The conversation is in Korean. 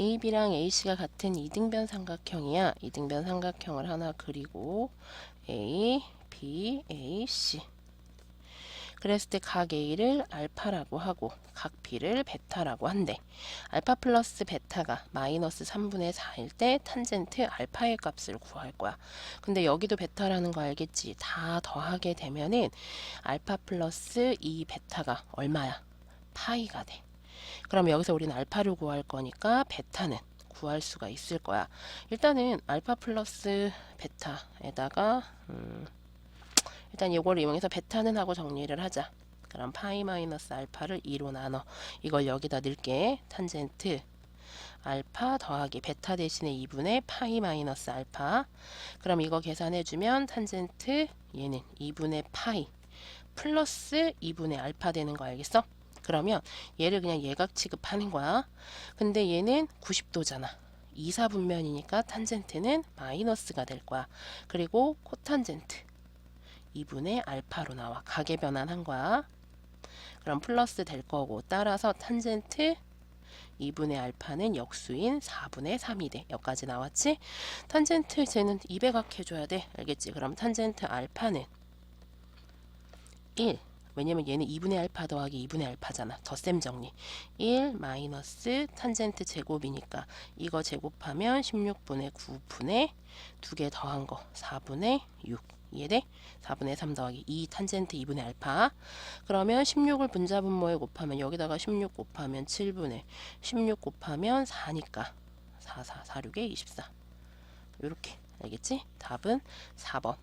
AB랑 AC가 같은 이등변 삼각형이야. 이등변 삼각형을 하나 그리고 A, B, A, C. 그랬을 때 각 A를 알파라고 하고 각 B를 베타라고 한대. 알파 플러스 베타가 마이너스 3분의 4일 때 탄젠트 알파의 값을 구할 거야. 근데 여기도 베타라는 거 알겠지? 다 더하게 되면은 알파 플러스 이 베타가 얼마야? 파이가 돼. 그럼 여기서 우리는 알파를 구할 거니까 베타는 구할 수가 있을 거야. 일단은 알파 플러스 베타에다가 음, 일단 이걸 이용해서 베타는 하고 정리를 하자. 그럼 파이 마이너스 알파를 2로 나눠. 이걸 여기다 넣을게. 탄젠트 알파 더하기 베타 대신에 2분의 파이 마이너스 알파. 그럼 이거 계산해주면 탄젠트 얘는 2분의 파이 플러스 2분의 알파 되는 거 알겠어? 그러면 얘를 그냥 예각 취급하는 거야. 근데 얘는 90도잖아. 이사분면이니까 탄젠트는 마이너스가 될 거야. 그리고 코탄젠트 2분의 알파로 나와. 가계 변환한 거야. 그럼 플러스 될 거고 따라서 탄젠트 2분의 알파는 역수인 4분의 3이 돼. 여기까지 나왔지? 탄젠트 쟤는 200각 해줘야 돼. 알겠지? 그럼 탄젠트 알파는 1 왜냐면 얘는 2분의 알파 더하기 2분의 알파잖아. 덧셈 정리. 1 마이너스 탄젠트 제곱이니까 이거 제곱하면 16분의 9분의 두 개 더한 거 4분의 6. 이해돼? 4분의 3 더하기 2 탄젠트 2분의 알파. 그러면 16을 분자분모에 곱하면 여기다가 16 곱하면 7분의 16 곱하면 4니까 4, 4, 4, 6에 24. 요렇게. 알겠지? 답은 4번.